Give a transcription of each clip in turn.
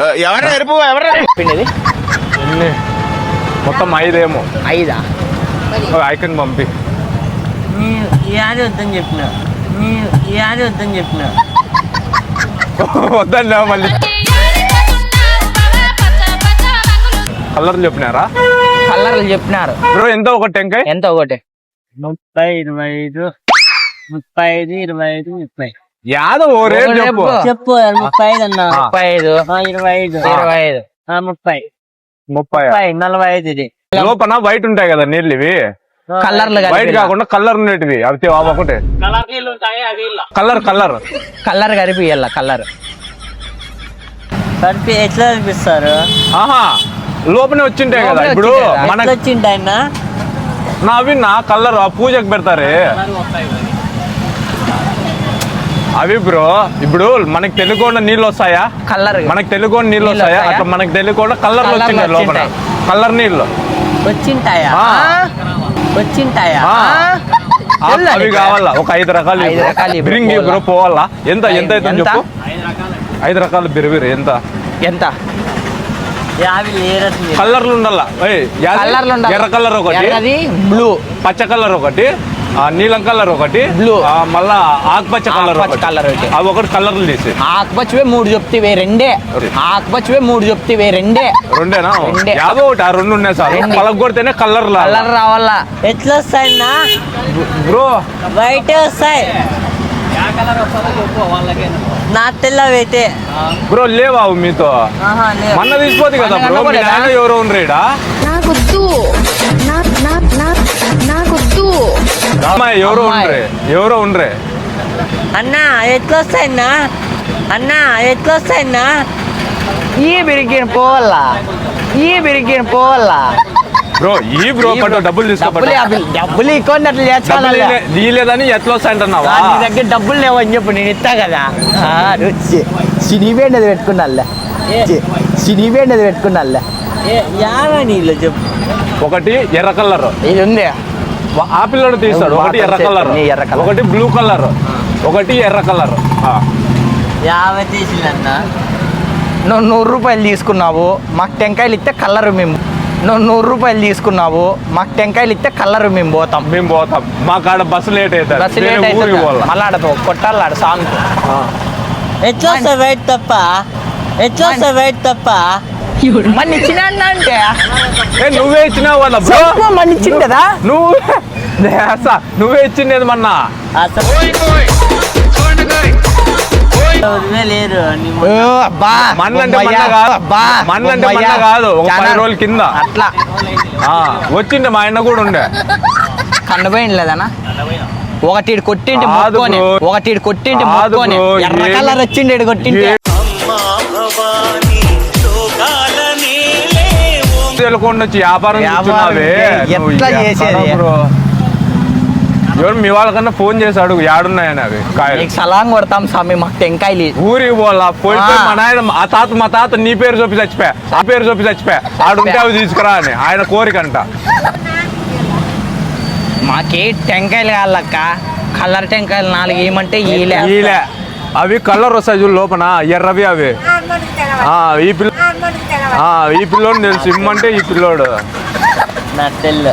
ఎవరు ఎరుపు ఎవరు పిండిది ఎన్ని మొత్తం ఐదేమో. ఐదా? ఐకన్ పంపి. యాది వద్దని చెప్పిన. యాది వద్దని చెప్పిన. వద్దన్నా మళ్ళీ. కలర్ చెప్పినారా? కలర్లు చెప్పినారు. బ్రో ఎంత ఒక టెంకాయ? ఎంత ఒకటి? ముప్పై ఇరవై ఐదు. ముప్పై ఐదు ఇరవై ఐదు ముప్పై. యాదో ఓ రేట్ ఓ చెప్పు. చెప్పు. ముప్పై ఐదు అన్న. ముప్పై ఐదు ఇరవై ఐదు ఇరవై ఐదు ముప్పై. ముప్పై. నలభై ఐదు ఇది. లోపల వైట్ ఉంటాయి కదా నీళ్ళు ఇవి? కలర్లు వైట్ కాకుండా కలర్ ఉండేటివి. అవి ఒకటే. కలర్ నీళ్ళు ఉంటాయి అవి ఇలా కలర్ కలర్. ఇయ్యాల కలర్. కలిపి ఎట్లా కనిపిస్తారు? ఆహా లోపలే వచ్చింటాయి కదా. ఇప్పుడు వచ్చింటాయి కదా. మన ఎట్లా వచ్చింటాయన్న నా అవి నా కలర్ ఆ పూజకు పెడతారే. అవి బ్రో ఇప్పుడు మనకి తెలియకుండా నీళ్ళు వస్తాయా? కలర్. మనకి తెలియకుండా నీళ్ళు వస్తాయా? అట్లా మనకి తెలియకుండా కలర్ వచ్చింటాయి లోపల. కలర్ నీళ్ళు. వచ్చింటాయా. వచ్చింటాయా? అవి? కావాలా? ఒక ఐదు రకాలు బిరింగి? బ్రో పోవాలా? ఎంత ఎంత అవుతుంది? చెప్పు? ఐదు రకాలు బిరిబిరి ఎంత? ఎంత? కలర్లు ఉండాలా? కలర్లు ఎర్ర కలర్ ఒకటి. బ్లూ. పచ్చ కలర్ ఒకటి. నీలం కలర్ ఒకటి. ఆ, మళ్ళా ఆకుపచ్చ కలర్ ఒకటి. అవి ఒకటి కలర్లు తీసి ఆకుపచ్చివే మూడు చెప్తివే రెండే. ఆకుపచ్చివే మూడు చెప్తివే రెండే. రెండేనా? రెండే. యాభై ఒకటి ఆ రెండు ఉన్నాయి సార్. కొడితేనే కలర్ కలర్ రావాలా? ఎట్లా వస్తాయన్నా? బ్రో వైట్ వస్తాయి. నా తెల్లవైతే బ్రో లేవా మీతో. మొన్న తీసిపోతుంది కదా బ్రో ఎవరో ఉండరేడా నాకొద్దు నా నా నా నాకొద్దు అమ్మాయి ఎవరో. ఉండరే ఎవరో ఉండరే. అన్నా ఎట్లా వస్తాయన్నా అన్నా ఎట్లా వస్తాయన్నా ఈ బిరిగిన పోవాలా? ఈ బిరిగిన పోవాలా? బ్రో ఈ బ్రో బ్రో, డబ్బులు డబ్బులు యాభై- డబ్బులు ఇవ్వండి అట్లా చేస్తాను తీయలేదని ఎట్లా వస్తాయంటున్నావా నీ దగ్గర డబ్బులు లేవని చెప్పు నేను ఇస్తా కదా. సినివేండది పెట్టుకున్నాళ్ళే సినివేండది పెట్టుకున్నాళ్ళే యాభై నీళ్ళు చెప్పు. ఒకటి ఎర్ర కలర్. ఇది ఉంది. ఆ పిల్లడు తీస్తాడు. ఒకటి ఎర్ర కలర్. నీ ఎర్ర కలర్. ఒకటి బ్లూ కలర్. ఒకటి ఎర్ర కలర్. యాభై తీసిందన్నా నువ్వు నూరు రూపాయలు తీసుకున్నావు. మాకు టెంకాయలు ఇస్తే కలర్ మేము. నువ్వు నూరు రూపాయలు తీసుకున్నావు. మాకు టెంకాయలు ఇస్తే కలర్ మేము పోతాం. మేము పోతాం. మా కాడ బస్సు లేట్ అవుతుంది. బస్సు లేట్ పోవాలా? మళ్ళీ ఆడ కొట్టాలి ఆడ సాంగ్ ఎట్లా వస్తాయి వైట్ తప్ప. ఎట్లా వస్తాయి వైట్ తప్ప. మన ఇచ్చిన అంటే ఏ నువ్వే ఇచ్చినావు కదా బ్రో? మన ఇచ్చింది కదా? నువ్వు నువ్వే ఇచ్చిండేది మొన్న. అబ్బా మన్నంటే కాదు. అబ్బా, మన్నంటే బొమ్మయ్య. మన్న కాదు, ఒక పది చాలా- రోజుల కింద. అట్లా. ఆ, వచ్చిండే మా ఆయన కూడా ఉండే. కన్నపోయింది లేదనా ఒకటి కొట్టింటి బ్రో. ఒకటి కొట్టింటి బ్రో, ఎర్ర కలర్ వచ్చిండి కొట్టింటి. తెలుకుండా వచ్చి వ్యాపారం ఎట్లా చేసేది? ఎవరు మీ వాళ్ళకన్నా ఫోన్ చేసి అడుగు యాడున్నాయని అవి కాయలు. నీకు సలాం కొడతాం స్వామి మాకు టెంకాయలు ఊరికి పోలా పోయి. మా నాయన ఆ తాత మా తాత నీ పేరు చూపి చచ్చిపోయా. ఆ పేరు చూపి చచ్చిపోయా. ఆడుంటే అవి తీసుకురా అని ఆయన కోరికంట. మాకే టెంకాయలు కావాలక్క. కలర్ టెంకాయలు నాలుగు ఏమంటే ఈలే ఈలే అవి కలర్ వస్తాయి చూడు లోపల. ఎర్రవి అవి. ఆ, ఈ పిల్ల ఆ, ఈ పిల్లోడు తెలుసు. ఇమ్మంటే ఈ పిల్లోడు. నా తెల్ల.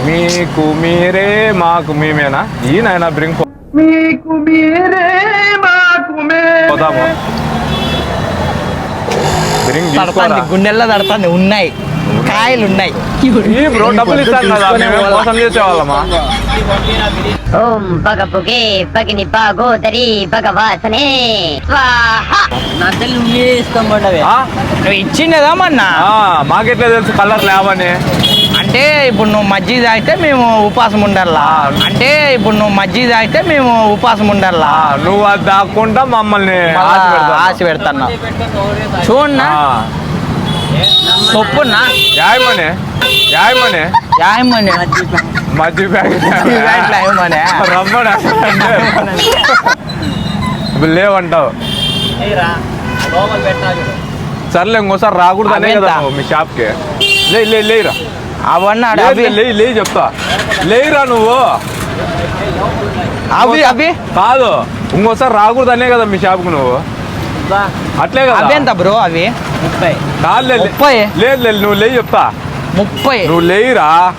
మీకు మీరే మాకు మేమేనా? ఈ నాయన బ్రింక్ పోదాము. బ్రింక్ తడతాంది తీసుకోరా గుండెల్లో తడతాంది ఉన్నాయి. కాయలు ఉన్నాయి. ఈ బ్రో డబ్బులు ఇస్తాం కదా మేమేం మోసం చేసేవాళ్ళమా? ఓం పగపుకే పగిని పాగోదరి భగవాసనే స్వాహ. మీరే ఆ? నువ్వు ఇచ్చిండేదా మొన్న? ఆ, మాకెట్లా తెలుసు కలర్ లేవని? అంటే ఇప్పుడు నువ్వు మజ్జి తాగితే మేము ఉపాసం ఉండాలా అంటే ఇప్పుడు నువ్వు మజ్జి తాగితే మేము ఉపాసం ఉండాలా నువ్వు అది దాక్కుంటా మమ్మల్ని ఆశ పెడతాను. చూడన్నా? చొప్పున్నా యాయమని యాయమని యాయమని మజ్జి ప్యాకెట్ ఇప్పుడు లేవంటావు. సర్లే ఇంకోసారి రాకూడదు అనే కదా మీ షాప్కి. లే లే లేరా అవన్నీ లేదు, అవి. లే లే చెప్తా. లేరా నువ్వు. అవి అవి. కాదు. ఇంకోసారి రాకూడదు అనే కదా మీ షాప్కి నువ్వు. అట్లే కదా. అవెంత బ్రో అవి? కాదు, లే- లే- ముప్పై. లేదు లేదు నువ్వు లేయి చెప్తా. ముప్పై. నువ్వు లేయిరా.